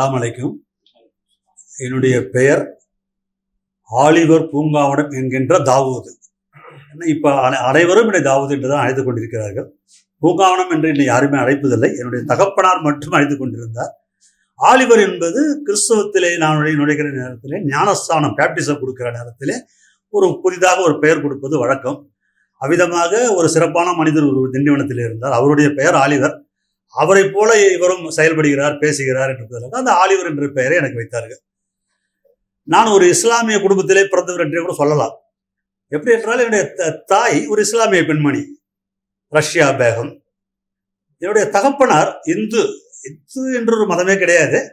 அஸ்லாம் அலைக்கும். என்னுடைய பெயர் ஆலிவர் பூங்காவனம் என்கின்ற தாவூது. என்ன இப்போ அனை- அனைவரும் என்னை தாவூது என்று தான் அழைத்து கொண்டிருக்கிறார்கள். பூங்காவனம் என்று என்னை யாருமே அழைப்பதில்லை. என்னுடைய தகப்பனார் மட்டும் அழைத்து கொண்டிருந்தார். ஆலிவர் என்பது கிறிஸ்தவத்திலே நான் நுழைகிற நேரத்திலே ஞானஸ்தானம் பேப்டிசம் கொடுக்கிற நேரத்திலே ஒரு புதிதாக ஒரு பெயர் கொடுப்பது வழக்கம். அவ்விதமாக ஒரு சிறப்பான மனிதர் ஒரு திண்டிவனத்தில் இருந்தார். அவருடைய பெயர் ஆலிவர். அவரைப் போல இவரும் செயல்படுகிறார் பேசுகிறார் என்பதற்கு அந்த ஆலிவர் என்ற பெயரை எனக்கு வைத்தார்கள். நான் ஒரு இஸ்லாமிய குடும்பத்திலே பிறந்தவர் என்றே கூட சொல்லலாம். எப்படி என்றால் என்னுடைய த- தாய் ஒரு இஸ்லாமிய பெண்மணி ரஷ்யா பேகம். என்னுடைய தகப்பனார் இந்து இந்து என்ற ஒரு மதமே கிடையாது.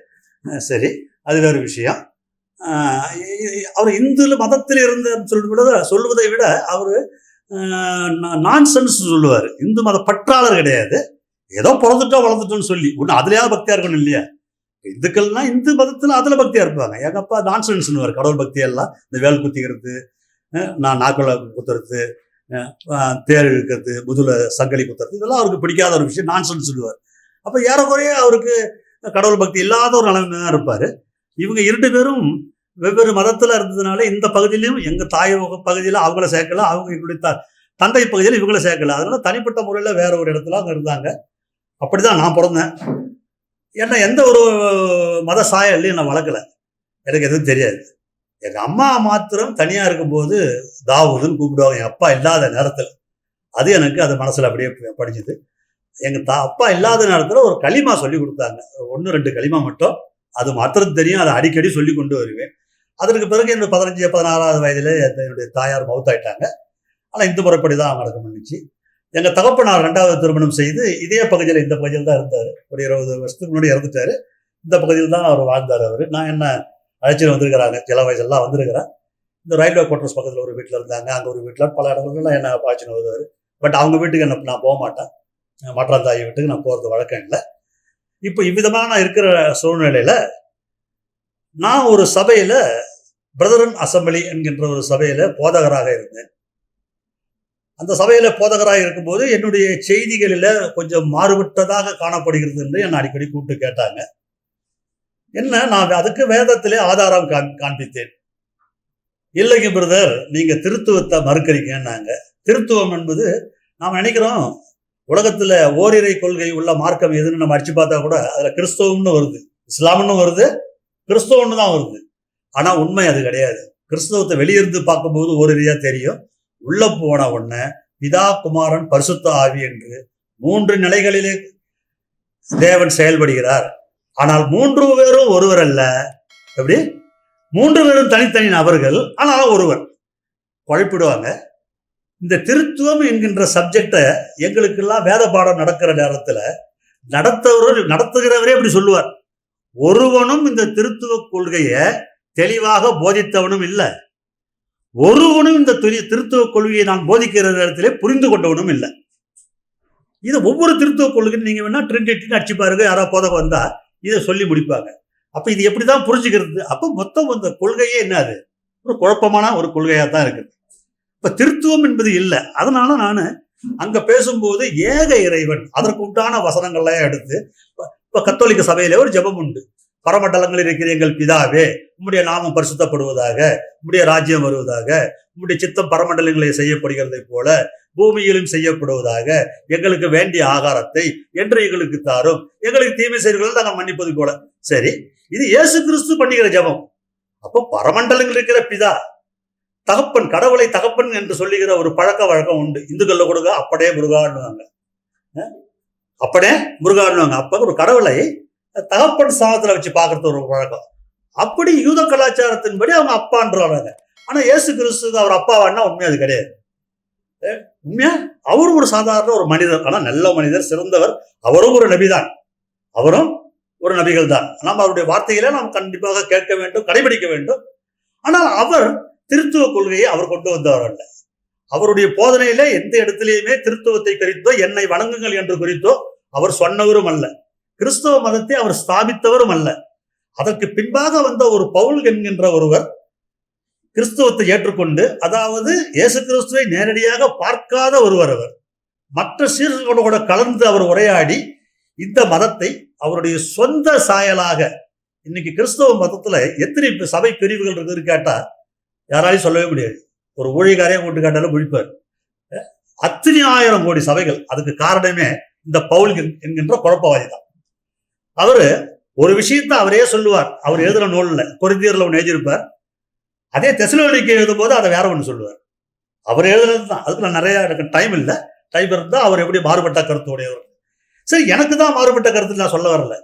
சரி அது வேறு விஷயம். அவர் இந்து மதத்தில் இருந்த சொல்வதை சொல்வதை விட அவர் நான் சென்ஸ் சொல்லுவார். இந்து மத பற்றாளர் கிடையாது. ஏதோ பிறந்துட்டோம் வளர்ந்துட்டோம்னு சொல்லி. ஒன்று அதுலயாவது பக்தியா இருக்கணும் இல்லையா? இந்துக்கள்னா இந்து மதத்தில் அதில் பக்தியாக இருப்பாங்க. எங்க நான்சன்ஸ்னு நான்சென்ஸ்னுவார் கடவுள் பக்தி எல்லாம். இந்த வேல் குத்திக்கிறது நான் நாக்குல குத்துறது தேர் இழுக்கிறது முதுல சங்கலி குத்துறது இதெல்லாம் அவருக்கு பிடிக்காத ஒரு விஷயம். நான்சன்ஸ் சொல்லுவார். அப்போ ஏறக்குறைய அவருக்கு கடவுள் பக்தி இல்லாத ஒரு நிலைமை தான் இருப்பார். இவங்க இரண்டு பேரும் வெவ்வேறு மதத்தில் இருந்ததுனால இந்த பகுதியிலையும் எங்கள் தாய் பகுதியில் அவங்கள சேர்க்கல அவங்க எங்களுடைய த- தந்தை பகுதியில் இவங்கள சேர்க்கல அதனால தனிப்பட்ட முறையில் வேற ஒரு இடத்துல அங்கே இருந்தாங்க. அப்படி தான் நான் பிறந்தேன். என்ன எந்த ஒரு மத சாயல்லையும் நான் வளர்க்கல. எனக்கு எதுவும் தெரியாது. எங்கள் அம்மா மாத்திரம் தனியாக இருக்கும்போது தாவூதுன்னு கூப்பிடுவாங்க. என் அப்பா இல்லாத நேரத்தில். அது எனக்கு அது மனசில் அப்படியே படிச்சுது எங்கள் தா அப்பா இல்லாத நேரத்தில் ஒரு களிமா சொல்லி கொடுத்தாங்க. ஒன்று ரெண்டு களிமா மட்டும். அது மாத்திரம் தெரியும். அதை அடிக்கடி சொல்லி கொண்டு வருவேன். அதற்கு பிறகு என்னோட பதினஞ்சு பதினாறாவது வயதிலே என்னுடைய தாயார் மவுத்தாயிட்டாங்க. ஆனால் இந்த முறைப்படி தான் அவங்க நடக்க முடிஞ்சு எங்கள் தகப்பனார் ரெண்டாவது திருமணம் செய்து இதே பகுதியில் இந்த பகுதியில் தான் இருந்தார். ஒரு இருபது வருஷத்துக்கு முன்னாடி இறந்துட்டாரு. இந்த பகுதியில் தான் அவர் வாழ்ந்தார் அவர். நான் என்ன அழைச்சிட்டு வந்திருக்கிறாங்க? சில வயசெல்லாம் வந்திருக்கிறேன். இந்த ரயில்வே குவார்டர்ஸ் பக்கத்தில் ஒரு வீட்டில் இருந்தாங்க. அங்கே ஒரு வீட்டில் பல இடங்கள்லாம் என்ன பாய்ச்சின்னு வருவார். பட் அவங்க வீட்டுக்கு என்ன நான் போக மாட்டேன். மாற்றாந்தாய் வீட்டுக்கு நான் போகிறது வழக்கம் இல்லை. இப்போ இவ்விதமான நான் இருக்கிற சூழ்நிலையில் நான் ஒரு சபையில் பிரதரன் அசம்பிளி என்கின்ற ஒரு சபையில் போதகராக இருந்தேன். அந்த சபையில் போதகராக இருக்கும்போது என்னுடைய செய்திகளில் கொஞ்சம் மாறுபட்டதாக காணப்படுகிறது என்று என்னை அடிக்கடி கூப்பிட்டு கேட்டாங்க. என்ன நான் அதுக்கு வேதத்திலே ஆதாரம் காண் காண்பித்தேன். இல்லைங்க பிரதர் நீங்க திருத்துவத்தை மறுக்கிறீங்கன்னாங்க. திருத்துவம் என்பது நாம் நினைக்கிறோம் உலகத்துல ஓரிரை கொள்கை உள்ள மார்க்கம் எதுன்னு நம்ம அடிச்சு பார்த்தா கூட அதுல கிறிஸ்தவம்னு வருது இஸ்லாம்னு வருது கிறிஸ்தவம்னு தான் வருது. ஆனா உண்மை அது கிடையாது. கிறிஸ்தவத்தை வெளியிருந்து பார்க்கும்போது ஓரிரையா தெரியும். உள்ள போன உடனே பிதா குமாரன் பரிசுத்த ஆவி என்று மூன்று நிலைகளிலே தேவன் செயல்படுகிறார். ஆனால் மூன்று பேரும் ஒருவர் அல்ல. எப்படி? மூன்று பேரும் தனித்தனி நபர்கள் ஆனால் ஒருவர். குழப்பிடுவாங்க. இந்த திருத்துவம் என்கின்ற சப்ஜெக்டை எங்களுக்கெல்லாம் வேத பாடம் நடக்கிற நேரத்தில் நடத்தவர் நடத்துகிறவரே இப்படி சொல்லுவார். ஒருவனும் இந்த திருத்துவ கொள்கையை தெளிவாக போதித்தவனும் இல்லை. ஒருவனும் இந்த திரு- திருத்துவ கொள்கையை நான் போதிக்கிற இடத்திலே புரிந்து கொண்டவனும் இல்லை. இதை ஒவ்வொரு திருத்துவ கொள்கைன்னு நீங்க வேணா ட்ரெண்ட் அடிச்சு பாருங்க யாராவது போதக வந்தா இதை சொல்லி முடிப்பாங்க. அப்ப இது எப்படிதான் புரிஞ்சுக்கிறது? அப்ப மொத்தம் அந்த கொள்கையே என்னது ஒரு குழப்பமான ஒரு கொள்கையா தான் இருக்குது. இப்ப திருத்துவம் என்பது இல்லை. அதனால நான் அங்க பேசும்போது ஏக இறைவன் அதற்கு உண்டான வசனங்கள்லாம் எடுத்து இப்ப- கத்தோலிக்க சபையில ஒரு ஜெபம் உண்டு. பரமண்டலங்களில் இருக்கிற எங்கள் பிதாவே உம்முடைய நாமம் பரிசுத்தப்படுவதாக உம்முடைய ராஜ்யம் வருவதாக உம்முடைய சித்தம் பரமண்டலங்களை செய்யப்படுகிறதை போல பூமியிலும் செய்யப்படுவதாக எங்களுக்கு வேண்டிய ஆகாரத்தை என்று எங்களுக்கு தாரும். எங்களுக்கு தீமை செய்கிறவர்கள் நாங்கள் மன்னிப்பது போல. சரி இது இயேசு கிறிஸ்து பண்ணுகிற ஜெபம். அப்போ பரமண்டலங்கள் இருக்கிற பிதா தகப்பன் கடவுளை தகப்பன் என்று சொல்லுகிற ஒரு பழக்க வழக்கம் உண்டு. இந்துக்கள்ல கொடுக்க அப்படே முருகான்னுவாங்க அப்படியே அப்படே முருகான்னுவாங்க அப்ப ஒரு கடவுளை தகப்பன் சாதத்தில் வச்சு பார்க்கறது ஒரு வழக்கம் அப்படி யூத கலாச்சாரத்தின்படி அவங்க அப்பான்றாங்க ஆனா இயேசு கிறிஸ்து அவர் அப்பாவான்னா உண்மையா அது கிடையாது. உண்மையா? அவரும் ஒரு சாதாரண ஒரு மனிதர். ஆனா நல்ல மனிதர் சிறந்தவர். அவரும் ஒரு நபிதான். அவரும் ஒரு நபிகள் தான் நாம் அவருடைய வார்த்தைகளை நாம் கண்டிப்பாக கேட்க வேண்டும் கடைபிடிக்க வேண்டும். ஆனால் அவர் திருத்துவ கொள்கையை அவர் கொண்டு வந்தவர் அல்ல. அவருடைய போதனையில எந்த இடத்திலேயுமே திருத்துவத்தை குறித்தோ என்னை வணங்குங்கள் என்று குறித்தோ அவர் சொன்னவரும் அல்ல. கிறிஸ்தவ மதத்தை அவர் ஸ்தாபித்தவரும் அல்ல. அதற்கு பின்பாக வந்த ஒரு பவுல் என்கின்ற ஒருவர் கிறிஸ்துவத்தை ஏற்றுக்கொண்டு அதாவது இயேசு கிறிஸ்துவை நேரடியாக பார்க்காத ஒருவர் அவர். மற்ற சீரர்களோடு கூட கலந்து அவர் உரையாடி இந்த மதத்தை அவருடைய சொந்த சாயலாக இன்னைக்கு கிறிஸ்தவ மதத்துல எத்தனை சபை பிரிவுகள் இருக்குன்னு கேட்டா யாராலையும் சொல்லவே முடியாது. ஒரு ஊழியக்காரையும் கொண்டு கேட்டாலும் முடிப்பார் அத்தனை ஆயிரம் கோடி சபைகள் அதுக்கு காரணமே இந்த பவுல் என்கின்ற குழப்பவாதி தான் அவரு ஒரு விஷயத்த அவரே சொல்லுவார். அவர் எழுதுற நூல்ல கொரிந்தியர்ல ஒன்று எழுதியிருப்பார். அதே தெசலோனிக்கு எழுதும் போது அதை வேற ஒன்று சொல்லுவார். அவர் எழுதுனது தான் அதுக்கு நான் நிறைய எனக்கு டைம் இல்லை. டைம் இருந்தால் அவர் எப்படி மாறுபட்ட கருத்து உடையவர். சரி எனக்கு தான் மாறுபட்ட கருத்து நான் சொல்ல வரல.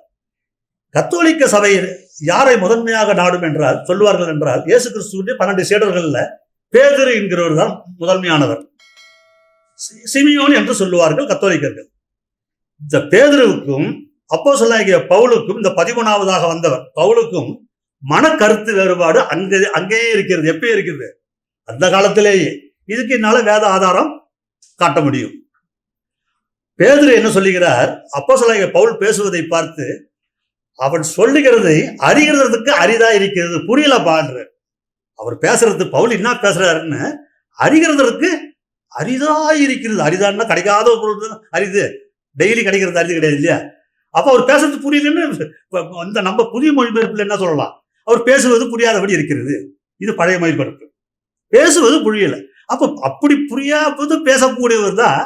கத்தோலிக்க சபை யாரை முதன்மையாக நாடும் என்றால் சொல்லுவார்கள் என்றால் இயேசு கிறிஸ்துவின் பன்னெண்டு சீடர்கள்ல பேதுரு என்கிறவர் தான் முதன்மையானவர். சி- சிமியோன் என்று சொல்லுவார்கள் கத்தோலிக்கர்கள். இந்த பேதுருவுக்கும் அப்போ சொல்லாகிய பவுலுக்கும் இந்த பதிமூணாவதாக வந்தவர் பவுலுக்கும் மன கருத்து வேறுபாடு அங்கே அங்கேயே இருக்கிறது எப்பயே இருக்குது? அந்த காலத்திலேயே. இதுக்கு என்னால வேத ஆதாரம் காட்ட முடியும். பேதுரு என்ன சொல்லுகிறார்? அப்போ சொல்லாகிய பவுல் பேசுவதை பார்த்து அவன் சொல்லுகிறதை அறிகிறதுக்கு அரிதா இருக்கிறது புரியல பாடுற அவர் பேசுறது பவுல் என்ன பேசுறாருன்னு அறிகிறதற்கு அரிதா இருக்கிறது. அரிதான்னா கிடைக்காத பொருள் அரிது. டெய்லி கிடைக்கிறது அரிது கிடையாது இல்லையா? அப்போ அவர் பேசுறது புரியலன்னு இந்த நம்ம புதிய மொழிபெயர்ப்பில் என்ன சொல்லலாம்? அவர் பேசுவது புரியாதபடி இருக்கிறது. இது பழைய மொழிபெயர்ப்பு. பேசுவது புரியல. அப்போ அப்படி புரியாதது பேசக்கூடியவர் தான்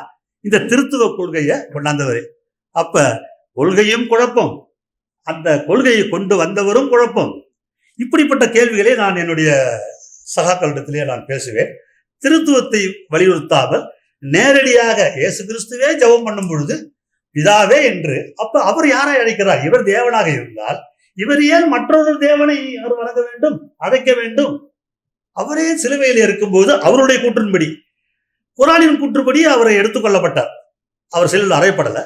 இந்த திருத்துவ கொள்கையை கொண்டாந்தவர். அப்போ கொள்கையும் குழப்பம். அந்த கொள்கையை கொண்டு வந்தவரும் குழப்பம். இப்படிப்பட்ட கேள்விகளை நான் என்னுடைய சகாக்களிடத்திலே நான் பேசுவேன். திருத்துவத்தை வலியுறுத்தாமல் நேரடியாக இயேசு கிறிஸ்துவே ஜெபம் பண்ணும் பொழுது பிதாவே என்று. அப்ப அவர் யாரை அழைக்கிறார்? இவர் தேவனாக இருந்தால் இவர் ஏன் மற்றொரு தேவனை அவர் வணங்க வேண்டும்? அழைக்க வேண்டும்? அவரே சிலுவையில் இருக்கும்போது அவருடைய கூற்றின்படி குரானின் கூற்றுப்படி அவரை எடுத்துக்கொள்ளப்பட்டார் அவர் சிலையில் அறையப்படல.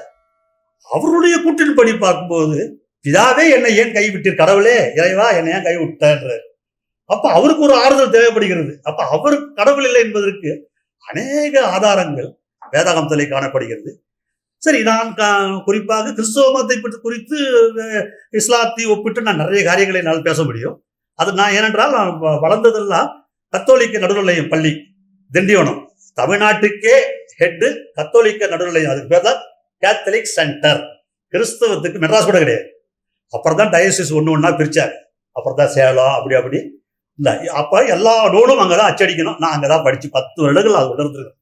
அவருடைய கூற்றின்படி பார்க்கும்போது பிதாவே என்னை ஏன் கைவிட்டீர்? கடவுளே இறைவா என்னை ஏன் கைவிட்டார்? அப்ப அவருக்கு ஒரு ஆறுதல் தேவைப்படுகிறது. அப்ப அவர் கடவுள் இல்லை என்பதற்கு அநேக ஆதாரங்கள் வேதாகமத்திலே காணப்படுகிறது. சரி நான் கா- குறிப்பாக கிறிஸ்தவ மதத்தை பற்றி குறித்து இஸ்லாத்தை ஒப்பிட்டு நான் நிறைய காரியங்களை என்னால் பேச முடியும். அது நான் ஏனென்றால் நான் வ- வளர்ந்ததெல்லாம் கத்தோலிக்க நடுநிலையம் பள்ளி திண்டிவனம். தமிழ்நாட்டுக்கே ஹெட்டு கத்தோலிக்க நடுநிலையம். அதுக்கு பேர் தான் கேத்தலிக் சென்டர் கிறிஸ்தவத்துக்கு மெட்ராஸ் கூட கிடையாது. அப்புறம் தான் டயசிஸ் ஒன்று ஒன்றா பிரிச்சாங்க. அப்புறம் தான் சேலம் அப்படி அப்படி. இல்லை அப்போ எல்லா நூலும் அங்கே தான் அச்சடிக்கணும். நான் அங்கே தான் படித்து பத்து வருடங்கள் அது உணர்ந்துருக்கேன்.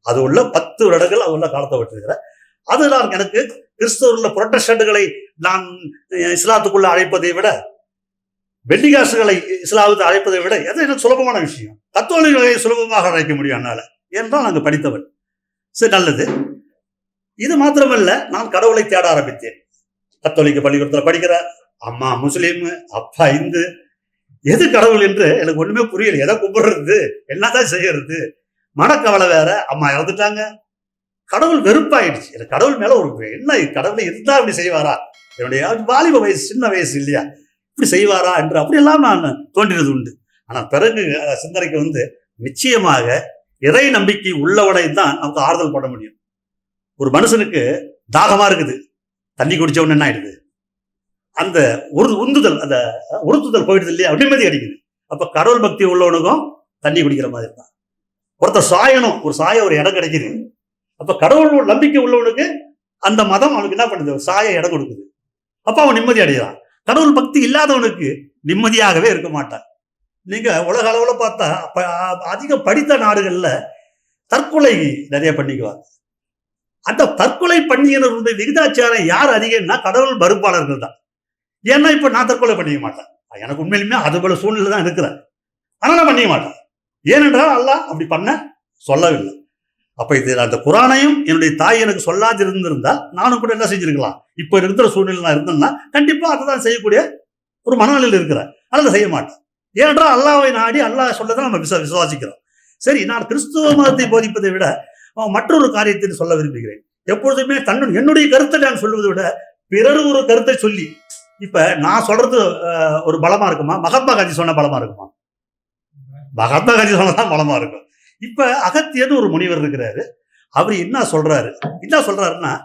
அது உள்ள பத்து வருடங்கள் அது உள்ள காலத்தை விட்டுருக்கிறேன். அதுதான் எனக்கு கிறிஸ்தவருள்ள புரட்டஸ்டண்டுகளை நான் இஸ்லாத்துக்குள்ள அழைப்பதை விட வெள்ளிகாசுகளை இஸ்லாத்துக்கு அழைப்பதை விட எது எனக்கு சுலபமான விஷயம்? கத்தோலிகளை சுலபமாக அழைக்க முடியும் என்னால். என்றால் நாங்கள் படித்தவன். சரி நல்லது. இது மாத்திரமல்ல நான் கடவுளை தேட ஆரம்பித்தேன். கத்தோலிக்க பள்ளிக்கூடத்தில் படிக்கிற அம்மா முஸ்லீம் அப்பா இந்து எது கடவுள் என்று எனக்கு ஒண்ணுமே புரியல. எதை கும்பிடுறது? என்னதான் செய்யறது? மனக்கவலை வேற. அம்மா இறந்துட்டாங்க. கடவுள் வெறுப்பாயிடுச்சு. எனக்கு கடவுள் மேல ஒரு என்ன கடவுளை இருந்தா இப்படி செய்வாரா? என்னுடைய வாலிப வயசு சின்ன வயசு இல்லையா? இப்படி செய்வாரா என்று அப்படியெல்லாம் நான் தோன்றினது உண்டு. ஆனால் பிறகு சிந்தனைக்கு வந்து நிச்சயமாக இறை நம்பிக்கை உள்ளவனை தான் நமக்கு ஆறுதல் பண்ண முடியும். ஒரு மனுஷனுக்கு தாகமா இருக்குது. தண்ணி குடிச்ச உடனே என்ன ஆயிடுது? அந்த ஒரு உந்துதல் அந்த உறுத்துதல் போயிடுது இல்லையா? நிம்மதி அடிக்குது. அப்ப கடவுள் பக்தி உள்ளவனுக்கும் தண்ணி குடிக்கிற மாதிரி தான். ஒருத்தர் சாயணும். ஒரு சாய ஒரு இடம் கிடைக்குது. அப்ப கடவுள் நம்பிக்கை உள்ளவனுக்கு அந்த மதம் அவனுக்கு என்ன பண்ணுது? சாய இடம் கொடுக்குது. அப்ப அவன் நிம்மதி அடையிறான் கடவுள் பக்தி இல்லாதவனுக்கு நிம்மதியாகவே இருக்க மாட்டான். நீங்க உலக அளவில் பார்த்தா அதிக படித்த நாடுகள்ல தற்கொலை நிறைய பண்ணிக்குவாங்க. அந்த தற்கொலை பண்ணிக்கிறவருடைய விகிதாச்சாரம் யார் அதிகம்னா கடவுள் மறுப்பாளர்கள் தான். ஏன்னா இப்போ நான் தற்கொலை பண்ணிக்க மாட்டேன். எனக்கு உண்மையிலுமே அது போல சூழ்நிலை தான் இருக்கிறேன். ஆனால் நான் பண்ணிக்க மாட்டேன். ஏனென்றால் அல்ல அப்படி பண்ண சொல்லவில்லை. அப்போ இது அந்த குரானையும் என்னுடைய தாய் எனக்கு சொல்லாது இருந்திருந்தால் நானும் கூட என்ன செஞ்சிருக்கலாம். இப்போ இருக்கிற சூழ்நிலை நான் இருந்தேன்னா கண்டிப்பாக அதை தான் செய்யக்கூடிய ஒரு மனநிலையில் இருக்கிறேன் அதனால செய்ய மாட்டேன். ஏனென்றால் அல்லாவை நாடி அல்லாஹ் சொல்லதான் நம்ம விச விசுவாசிக்கிறோம். சரி நான் கிறிஸ்துவ மதத்தை போதிப்பதை விட மற்றொரு காரியத்தை சொல்ல விரும்புகிறேன். எப்பொழுதுமே தன்னுடைய என்னுடைய கருத்தை நான் சொல்வதை விட பிறர் ஒரு கருத்தை சொல்லி இப்ப நான் சொல்றது ஒரு பலமா இருக்குமா? மகாத்மா காந்தி சொன்ன பலமா இருக்குமா? மகாத்மா காந்தி சொன்னதான் பலமா இருக்கும். இப்ப அகத்தியன்னு ஒரு முனிவர் இருக்கிறாரு. அவர் என்ன சொல்றாரு? என்ன சொல்றாருன்னா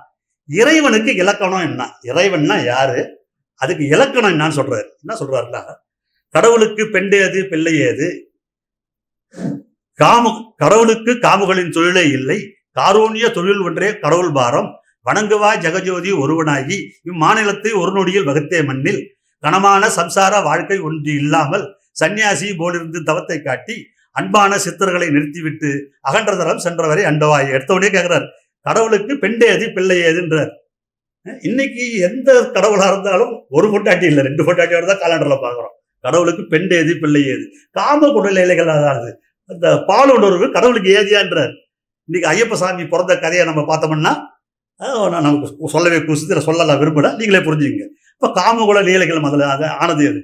இறைவனுக்கு இலக்கணம் என்ன? இறைவன்னா யாரு? அதுக்கு இலக்கணம் என்னன்னு சொல்றாரு. என்ன சொல்றாருன்னா கடவுளுக்கு பெண்டேது பிள்ளையேது ஏது? காமு கடவுளுக்கு காமுகளின் தொழிலே இல்லை. காரோனிய தொழில் ஒன்றே கடவுள் பாரம். வணங்குவாய் ஜெகஜோதி ஒருவனாகி இம்மாநிலத்தை ஒரு நொடியில் வகுத்தே மண்ணில். கனமான சம்சார வாழ்க்கை ஒன்று இல்லாமல் சன்னியாசி போலிருந்து தவத்தை காட்டி அன்பான சித்தர்களை நிறுத்திவிட்டு அகன்றதரம் சென்றவரை அண்டவாய் எடுத்தவுடனே கேட்கிறார் கடவுளுக்கு பெண்டேது பிள்ளை ஏதுன்றார். இன்னைக்கு எந்த கடவுளா இருந்தாலும் ஒரு பொட்டாட்டி இல்லை ரெண்டு பொட்டாட்டியோட தான் காலண்டரில் பார்க்குறோம். கடவுளுக்கு பெண் ஏது பிள்ளை ஏது? காம குடலைகள் அதாவது அந்த பால் உணர்வு கடவுளுக்கு ஏதியான்றார். இன்னைக்கு ஐயப்ப சாமி பிறந்த கதையை நம்ம பார்த்தோம்னா நான் நமக்கு சொல்லவே குசித்திர சொல்லலாம் விரும்பல. நீங்களே புரிஞ்சுங்க இப்போ காமகுல லீலைகள் முதல்ல அது ஆனது எது?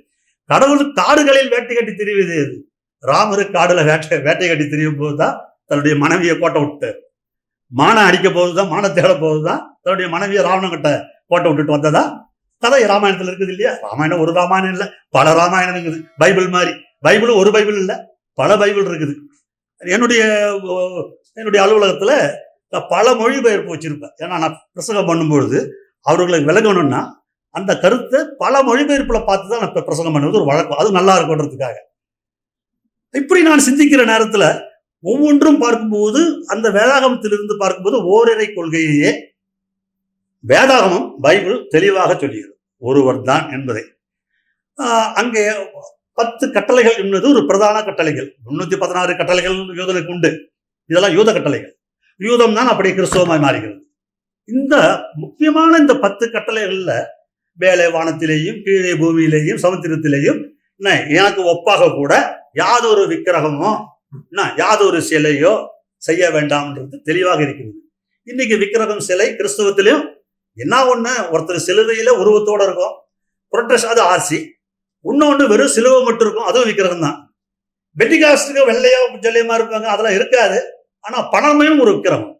கடவுளுக்கு காடுகளில் வேட்டை கட்டி திரிவது எது? ராமரு காடுல வேட்டை வேட்டை கட்டி திரியும் போதுதான் தன்னுடைய மனைவியை கோட்டை விட்டு. மானம் அடிக்க போதுதான் மானை தேட போதுதான் தன்னுடைய மனைவியை ராவணன் கிட்ட கோட்டை விட்டுட்டு வந்ததா? கதை ராமாயணத்துல இருக்குது இல்லையா? ராமாயணம் ஒரு ராமாயணம் இல்லை பல ராமாயணம் இருக்குது. பைபிள் மாதிரி. பைபிளும் ஒரு பைபிள் இல்லை பல பைபிள் இருக்குது. என்னுடைய என்னுடைய அலுவலகத்துல பல மொழிபெயர்ப்பு வச்சிருப்பேன். ஏன்னா நான் பிரசங்கம் பண்ணும்பொழுது அவர்களுக்கு விளங்கணும்னா அந்த கருத்தை பல மொழிபெயர்ப்பில் பார்த்து தான் நான் பிரசங்கம் பண்ணுவது ஒரு வழக்கம். அது நல்லா இருக்கும்ன்றதுக்காக. இப்படி நான் சிந்திக்கிற நேரத்தில் ஒவ்வொன்றும் பார்க்கும்போது அந்த வேதாகமத்திலிருந்து பார்க்கும்போது ஓரிரை கொள்கையையே வேதாகமம் பைபிள் தெளிவாக சொல்லுகிறது ஒருவர் தான் என்பதை. அங்கே பத்து கட்டளைகள் என்பது ஒரு பிரதான கட்டளைகள். முன்னூத்தி பதினாறு கட்டளைகள் யூதனுக்கு உண்டு. இதெல்லாம் யூத கட்டளைகள். யூதம் தான் அப்படி கிறிஸ்தவமாய் மாறுகிறது. இந்த முக்கியமான இந்த பத்து கட்டளைகள்ல மேலே வானத்திலேயும் கீழே பூமியிலேயும் சமுத்திரத்திலேயும் என்ன, எனக்கு ஒப்பாக கூட யாதொரு விக்கிரகமோ என்ன, யாதொரு சிலையோ செய்ய வேண்டாம்ன்றது தெளிவாக இருக்கிறது. இன்னைக்கு விக்கிரகம் சிலை கிறிஸ்தவத்திலையும் என்ன ஒண்ணு ஒருத்தர் சிலுவையில உருவத்தோட இருக்கும் புரட்டஸ் அது ஆர்சி இன்னொன்று வெறும் சிலுவை மட்டும் இருக்கும் அதுவும் விக்கிரகம் தான் பெட்டிகாஸ்டுக்கு வெள்ளையா ஜல்லியமா இருப்பாங்க அதெல்லாம் இருக்காது ஆனா பணமையும் ஒரு விக்கிரகம்.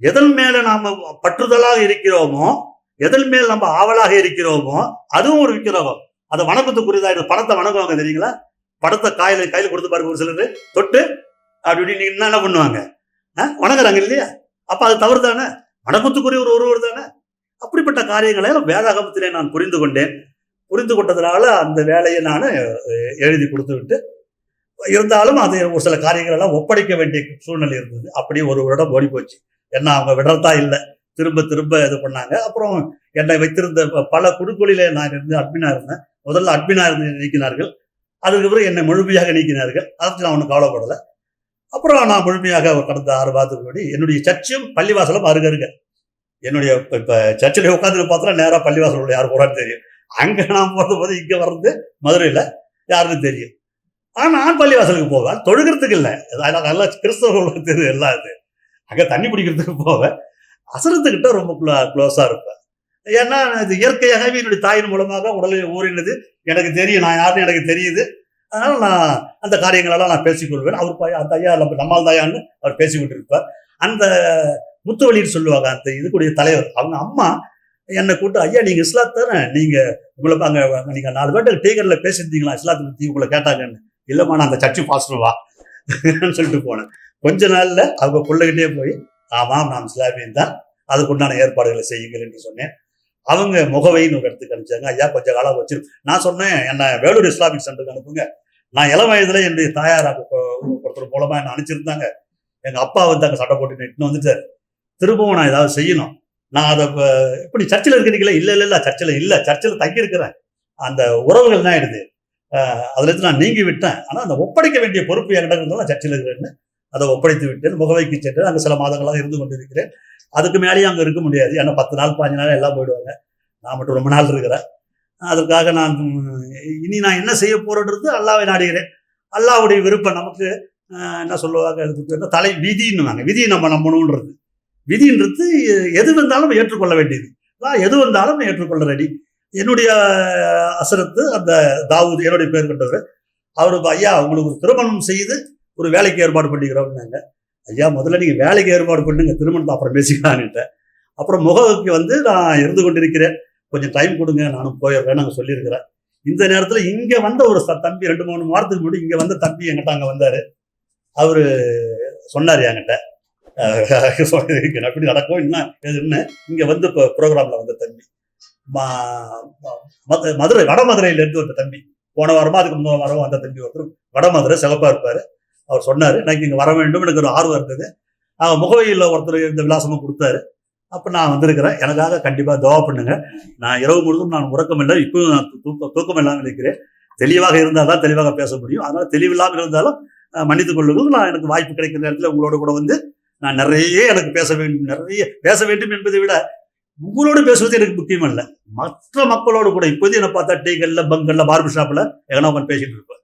எதன் மேல நாம பற்றுதலாக இருக்கிறோமோ எதன் மேல் நம்ம ஆவலாக இருக்கிறோமோ அதுவும் ஒரு விக்கிரகம். அதை வணக்கத்துக்குரியதா இது பணத்தை வணங்குவாங்க தெரியுங்களா? படத்தை காயில கையில் கொடுத்து பாருங்க ஒரு சிலர். தொட்டு அப்படி இப்படி நீங்க என்ன பண்ணுவாங்க? ஆ? வணங்குறாங்க இல்லையா? அப்ப அது தவறு தானே வணக்கத்துக்குரிய ஒரு ஒருவர் தானே? அப்படிப்பட்ட காரியங்களை வேதாகமத்திலே நான் புரிந்து கொண்டேன். புரிந்து கொண்டதுனால அந்த வேலையை நான் எழுதி கொடுத்து விட்டு இருந்தாலும் அது ஒரு சில காரியங்கள் எல்லாம் ஒப்படைக்க வேண்டிய சூழ்நிலை இருந்தது. அப்படியே ஒரு வருடம் ஓடி போச்சு. என்ன அவங்க விடுறதா இல்லை. திரும்ப திரும்ப இது பண்ணாங்க. அப்புறம் என்னை வைத்திருந்த ப- பல குழுக்களிலே நான் இருந்து அட்மினா இருந்தேன். முதல்ல அட்மினா இருந்து நீக்கினார்கள். அதுக்கப்புறம் என்னை முழுமையாக நீக்கினார்கள். அதை நான் ஒன்றும் கவலைப்படலை. அப்புறம் நான் முழுமையாக கடந்த ஆறு மாதத்துக்கு முன்னாடி என்னுடைய சர்ச்சும் பள்ளிவாசலும் அருகருங்க என்னுடைய இப்போ சர்ச்சில் உட்காந்து பார்த்தா நேராக பள்ளிவாசல் உள்ள யார் போகிறான்னு தெரியும். அங்கே நான் போகிறது போது இங்கே வர்றது மதுரையில் யாருன்னு தெரியும். ஆனால் நான் பள்ளிவாசலுக்கு போவேன். தொழுகிறதுக்கு இல்லை. நல்லா கிறிஸ்தவர்களுக்கு தெரியும் எல்லாம் இது அங்கே தண்ணி பிடிக்கிறதுக்கு போவேன். அசுரத்துக்கிட்ட ரொம்ப க்ளோஸா இருப்பேன். ஏன்னா இது இயற்கையாகவே என்னுடைய தாயின் மூலமாக உடலில் ஊறினது. எனக்கு தெரியும் நான் யாருன்னு எனக்கு தெரியுது. அதனால நான் அந்த காரியங்களெல்லாம் நான் பேசிக்கொள்வேன். அவர் அந்த ஐயா நம்ம நம்மால் தாயான்னு அவர் பேசிக்கிட்டு இருப்பார் அந்த முத்துவழின்னு சொல்லுவாங்க அந்த இதுக்குடைய தலைவர். அவங்க அம்மா என்னை கூப்பிட்டு ஐயா நீங்கள் இஸ்லாத்தானே? நீங்கள் உங்களை அங்கே நீங்கள் நாலு பேர்ட்ட டீகரில் பேசியிருந்தீங்களா? இஸ்லாத்தை பற்றி உங்களை கேட்டாங்கன்னு. இல்லைம்மா நான் அந்த சர்ச்சு பாஸ்டர் சொல்லிட்டு போனேன். கொஞ்ச நாளில் அவங்க பிள்ளைகிட்டே போய் ஆமாம் நாம் இஸ்லாமியன் தான். அதுக்குண்டான ஏற்பாடுகளை செய்யுங்கள் என்று சொன்னேன். அவங்க முகவைன்னு ஒரு இடத்துக்கு அனுப்பிச்சாங்க ஐயா கொஞ்ச காலம் வச்சிரு. நான் சொன்னேன் என்ன வேலூர் இஸ்லாமிக் சென்டருக்கு அனுப்புங்க. நான் இளம் வயதுல என்னுடைய தாயார் ஒருத்தர் மூலமா என்ன அனுப்பிச்சிருந்தாங்க. எங்க அப்பா வந்து அங்கே சட்டை போட்டு இட்டுன்னு வந்துட்டாரு. திரும்பவும் நான் ஏதாவது செய்யணும். நான் அதை இப்படி சர்ச்சில் இருக்கிறீங்களா? இல்லை இல்லை இல்லை சர்ச்சில் இல்லை. சர்ச்சில் தங்கியிருக்கிறேன். அந்த உறவுகள் தான் ஆயிடுது அதுலேருந்து நான் நீங்கி விட்டேன். ஆனால் அந்த ஒப்படைக்க வேண்டிய பொறுப்பு என்கிட்ட இருந்தாலும் சர்ச்சில் இருக்கிறேன்னு அதை ஒப்படைத்து விட்டேன் முகவைக்கு சென்று அங்கே சில மாதங்களாக இருந்து கொண்டிருக்கிறேன். அதுக்கு மேலேயும் அங்கே இருக்க முடியாது. ஏன்னா பத்து நாள் பாஞ்சு நாள் எல்லாம் போயிடுவாங்க. நான் மட்டும் ரொம்ப நாள் இருக்கிறேன். அதற்காக நான் இனி நான் என்ன செய்ய போறேன்றது அல்லாவை நாடுகிறேன். அல்லாவுடைய விருப்பம் நமக்கு என்ன சொல்லுவாங்க அதுக்கு தலை விதின்னுவாங்க. விதியை நம்ம நம்பணுன்றது. விதின்றது எது வந்தாலும் ஏற்றுக்கொள்ள வேண்டியது. நான் எது வந்தாலும் ஏற்றுக்கொள்ள ரெடி என்னுடைய அசரத்து அந்த தாவூத் என்னுடைய பேர் கொண்டவர். அவர் ஐயா உங்களுக்கு திருமணம் செய்து ஒரு வேலைக்கு ஏற்பாடு பண்ணிக்கிறோம்னாங்க. ஐயா முதல்ல நீங்கள் வேலைக்கு ஏற்பாடு பண்ணுங்க. திருமணத்தை அப்புறம் பேசிக்கலான்னுட்டு அப்புறம் முகவுக்கு வந்து நான் இருந்து கொண்டிருக்கிறேன். கொஞ்சம் டைம் கொடுங்க. நானும் போயிடுறேன். நாங்கள் சொல்லியிருக்கிறேன். இந்த நேரத்தில் இங்கே வந்த ஒரு தம்பி ரெண்டு மூணு வாரத்துக்கு முன்னாடி இங்கே வந்த தம்பி என்கிட்ட அங்கே வந்தார். அவர் சொன்னார் என்கிட்ட. அஹ் அப்படி நடக்கும்? என்ன எதுன்னு இங்கே வந்து இப்போ ப்ரோக்ராமில் வந்த தம்பி. மது- மதுரை வட மதுரையில வந்த தம்பி. போன வாரமாக அதுக்கு முந்தின வாரம் வந்த தம்பி ஒருத்தர். வட மதுரை இருப்பார். அவர் சொன்னார். எனக்கு இங்கே வர வேண்டும். எனக்கு ஒரு ஆர்வம் இருந்தது அவர் முகவையில் ஒருத்தர் இந்த விலாசமும் கொடுத்தாரு. அப்போ நான் வந்திருக்கிறேன். எனக்காக கண்டிப்பாக துவா பண்ணுங்க. நான் இரவு முழுதும் நான் உறக்கம் இல்லை இப்பவும் நான் தூக்க தூக்கம் இல்லாமல் இருக்கிறேன் தெளிவாக இருந்தால் தான் தெளிவாக பேச முடியும். அதனால் தெளிவில்லாமல் இருந்தாலும் மன்னித்துக் கொள்ளுங்கள். நான் எனக்கு வாய்ப்பு கிடைக்கிற நேரத்தில் உங்களோட கூட வந்து நான் நிறைய எனக்கு பேச வேண்டும் நிறைய பேச வேண்டும் என்பதை விட உங்களோடு பேசுவது எனக்கு முக்கியம் இல்லை மற்ற மக்களோடு கூட இப்போது என்ன பார்த்தா டீக்கல்ல பங்கல்ல பார்பர் ஷாப்பில் எங்கன்னா உட்காந்து பேசிட்டு இருப்பேன்.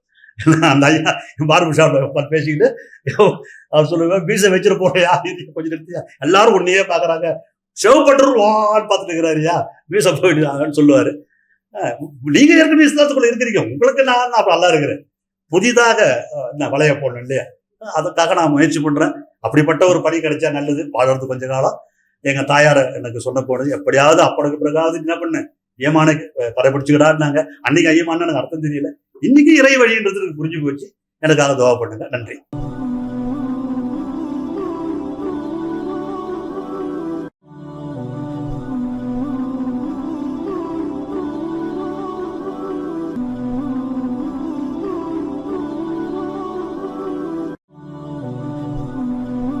அந்த ஐயா பார்பர் ஷாப்ல உட்காந்து பேசிக்கிட்டு அவர் சொல்லுவேன் பீச வச்சுட்டு போறியா கொஞ்சம் நிறுத்தியா எல்லாரும் ஒன்னையே பாக்குறாங்க சிவப்பட்டர் வான்னு பார்த்துட்டு இருக்கிறாருயா மீச போயிடுறாங்கன்னு சொல்லுவாரு. நீங்கள் நீங்க ஏற்கனவே இஸ்லாத்துக்குள்ள இருக்கிறீங்க உங்களுக்கு நான் நான் நல்லா இருக்கிறேன். புதிதாக நான் வளைய போடணும் இல்லையா? அதுக்காக நான் முயற்சி பண்றேன். அப்படிப்பட்ட ஒரு பணி கிடைச்சா நல்லது வாழறது கொஞ்ச காலம். எங்க தாயார் எனக்கு சொன்ன போனது எப்படியாவது அப்படக்கு பிறகாவது என்ன பண்ணு? ஏமான பறைப்பிடிச்சுக்கிடாருனாங்க அன்னைக்கு ஐயமானு எனக்கு அர்த்தம் தெரியல. இன்னைக்கு இறை வழின்றது புரிஞ்சு போச்சு. எனக்காக துவா பண்ணுங்க. நன்றி.